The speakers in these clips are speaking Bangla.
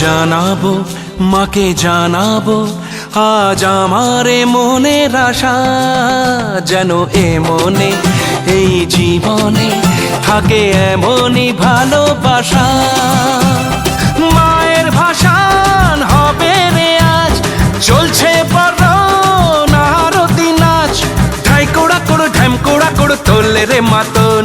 জানাব, মাকে জানাব, আজ আমারে মনের আশা যেন এ মনে, এই জীবনে থাকে এমনই ভালোবাসা। মায়ের ভাষান হবে রে আজ, চলছে নারতি নাচ। ঢাই কোড়া কোড়ো, ঢ্যাম কোড়া কোড়ো, তোলে রে মাতন।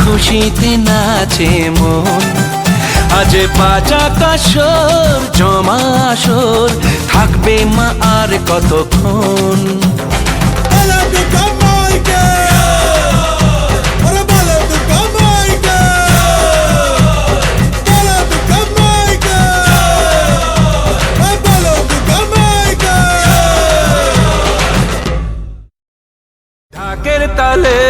খুশিতে নাচে মন। আজ বাজা কাসর জমা আসর থাকবে মা আর কতক্ষণ? ঢাকের তালে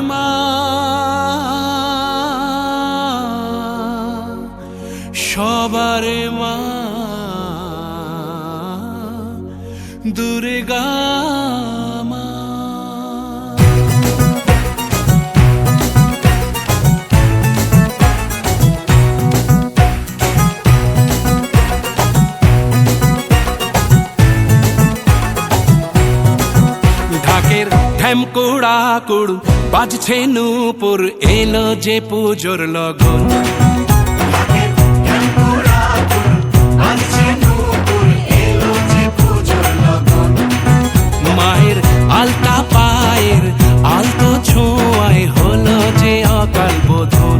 ঢ্যাম কুড়া কুড় বাজছে নূপুর, এলো যে পুজোর লগন। মায়ের আলতা পায়ের আলতো ছোঁয়ায় হলো যে অকাল বোধন।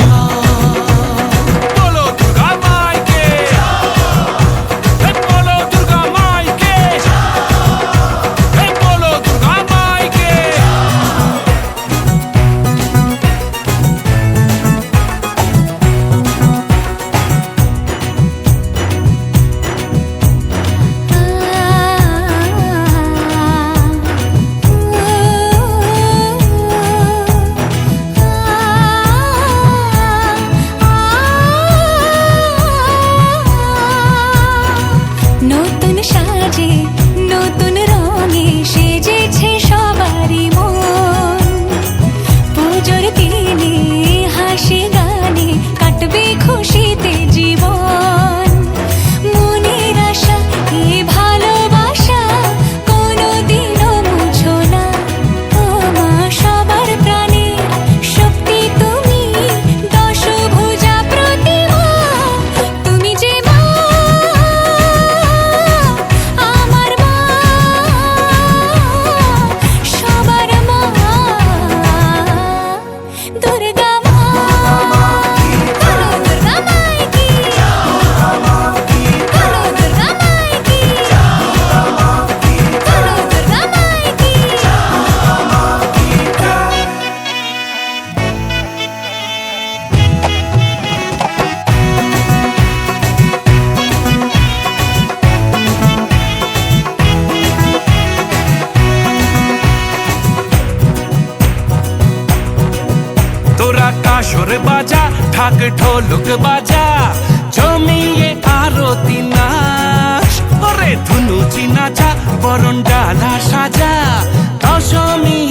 কাসর বাজা ঢাক ঢোলক বাজা জমিয়ে আরতি নাচ ওরে ধুনুচি নাচা বরণ ডালা সাজা দশমী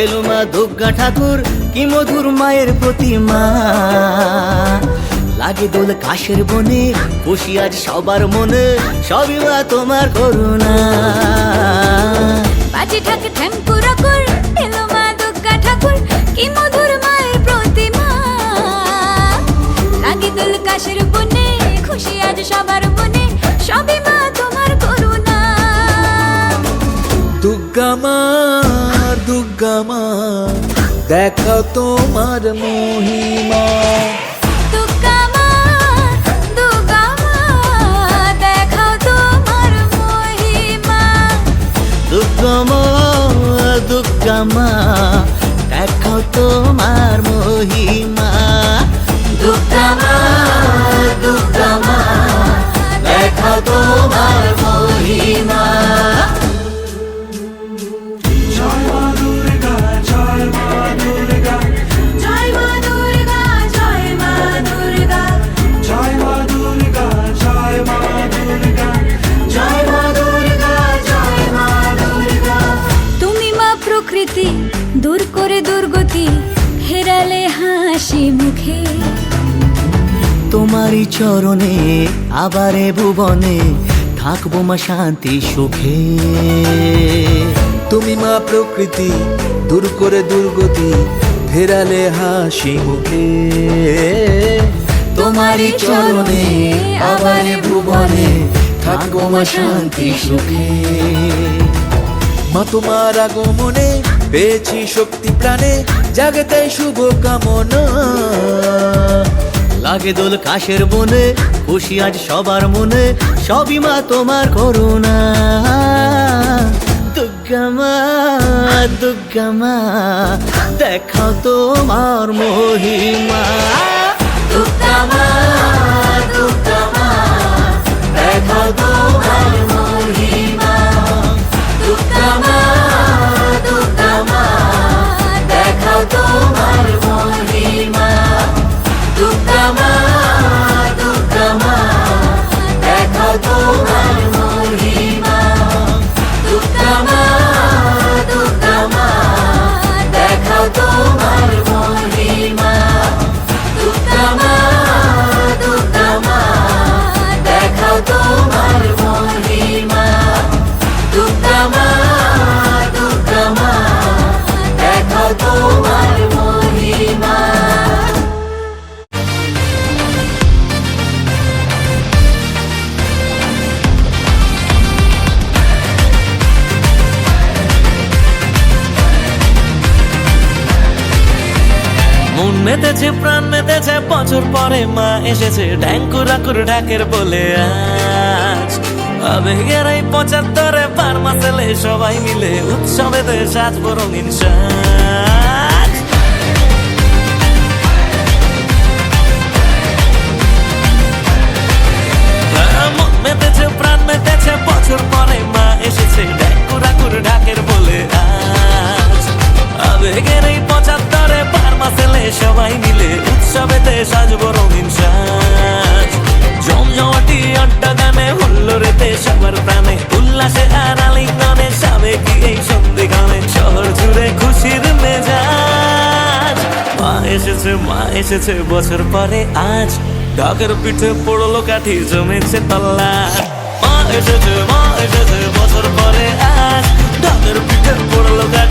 এলো মা দুর্গা ঠাকুর কি মধুর মায়ের প্রতিমা। লাগে দোল কাশের বনে খুশি আজ সবার মনে সবই মা তোমার করুণা। বাজে ঢাক ঠ্যাঙ্কুরা কুর এলো মা দুর্গা ঠাকুর কি মধুর মায়ের প্রতিমা। লাগে দুল কাশের বনে খুশি আজ সবার মনে সবই মা তোমার করুণা। দুর্গা মা দুর্গা মা দেখাও তোমার মহিমা। দুর্গা মা দুর্গা মা দেখাও তোমার চরণে, আবারে ভুবনে থাকব মা শান্তি সুখে। তুমি মা প্রকৃতি, দূর করে দুর্গতি, ফেরালে হাসি মুখে। তোমারই চরণে, আবার ভুবনে থাকব মা শান্তি সুখে। মা, তোমার আগমনে পেয়েছি শক্তি প্রাণে, জাগতে শুভ কামনা। লাগে দোল কাশের বনে, খুশি আজ সবার মনে, সবই মা তোমার করুণা। দুর্গা মা দুর্গা মা, দেখাও তোমার মহিমা। মেতেছে বছর পরে মা এসেছে। ঢ্যাঙ্কুরা করে ঢাকের বলে, আজ আবেগের এই পঁচাত্তরে পার মাসেলে সবাই মিলে উৎসবেতে সাজবো রঙিন সাজ এসেছে, মা এসেছে, বছর পরে আজ। ঢাকের পিঠে পড়ল কাঠি, জমেছে তল্লা। মা এসেছে মা এসেছে, বছর পরে আজ। ঢাকের পিঠে পড়ল কাঠি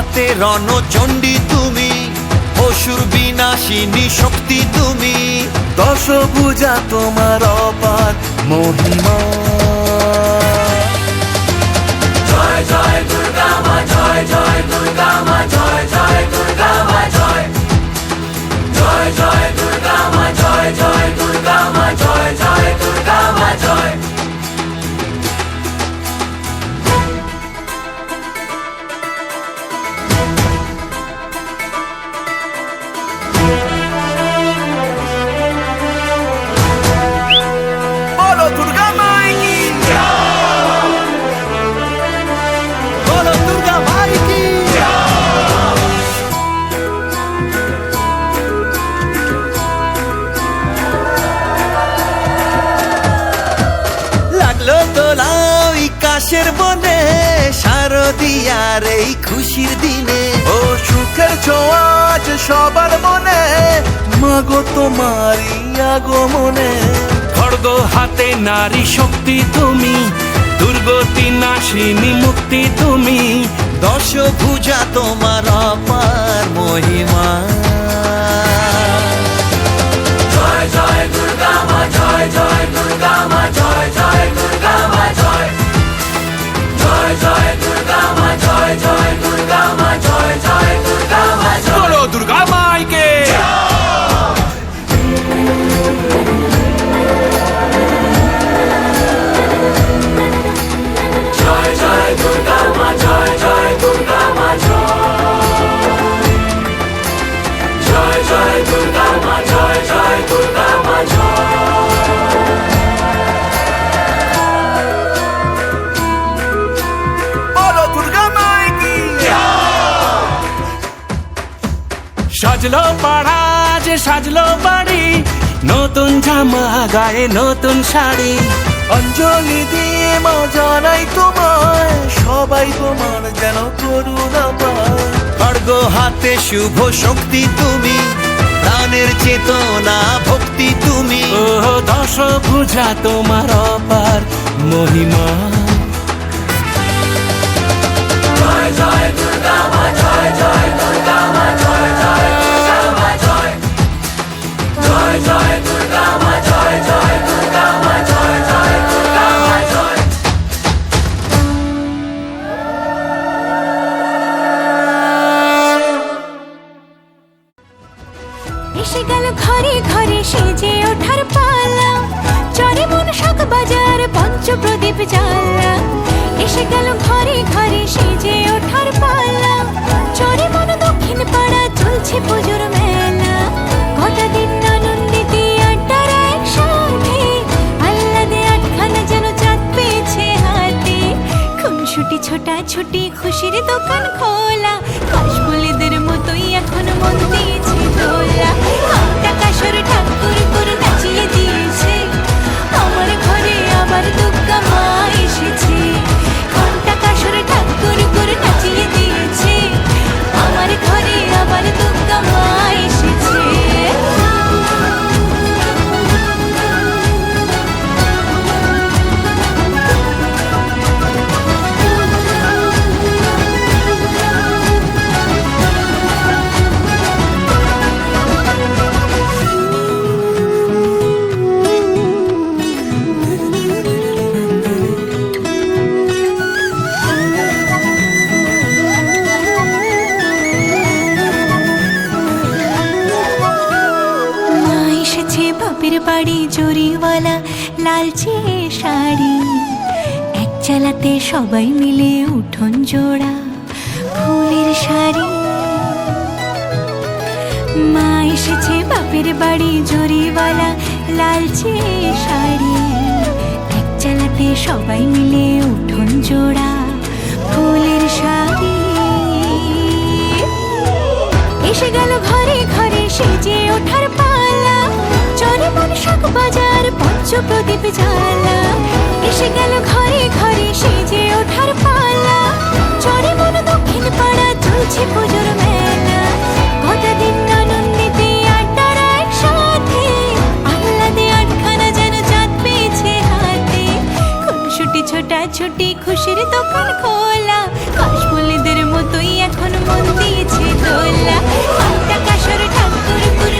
হাতে রণচণ্ডী তুমি, অসুর বিনাশিনী শক্তি তুমি। দশ পূজা তোমার অপার মহিমা। জয় জয় দুর্গা মা, জয় জয় দুর্গা। শারদিয়ার এই খুশির দিনে ও সুখের ছোঁয়া সবার মনে। মাগো তোমারই আগমনে। খড়গ হাতে নারী শক্তি তুমি দুর্গতি নাশিনী মুক্তি তুমি। দশ ভুজা তোমার অপার মহিমা। সাজলো পাড়া যে সাজলো বাড়ি। নতুন জামা গায়ে নতুন শাড়ি। অঞ্জলি দিয়ে মা জানাই তোমায় সবাই তোমার যেন করুণা পায়। খড়গ হাতে শুভ শক্তি তুমি প্রাণের চেতনা ভক্তি তুমি। ও দশ ভুজা তোমার অপার মহিমা। এসে খুনসুটি ছোটা ছুটি খুশির দোকান খোলা। কাশফুলিদের মতোই এখন মন দিয়েছে দোলা। টাকা সর ঠাকুর করে নাচিয়ে দিয়েছে। আমার ঘরে আবার দুর্গা সবাই মিলে উঠোন জোড়া, ফুলের শাড়ি। মা এসেছে বাপের বাড়ি জরিওয়ালা লালচে শাড়ি। এক চালাতে সবাই মিলে উঠোন জোড়া, ফুলের শাড়ি। এসে গেল ঘরে ঘরে সেজে ওঠার পালা। চরে মন শাক বাজার পঞ্চ প্রদীপ জ্বালা। এসে গেল ঘরে ঘরে সেজে ওঠার পালা। চরে মন দক্ষিণ পাড়া চলছে পুজোর মেলা। গোটা দিন আনন্দিতে আড্ডার একসাথে, আহ্লাদে আটখানা যেন চাঁদ পেয়েছে হাতে। খুনসুটি ছোটা ছুটি খুশির দোকান খোলা। কাশমলিদের মতোই এখন মন দিয়েছে দোলা। কাশর ঠাকুর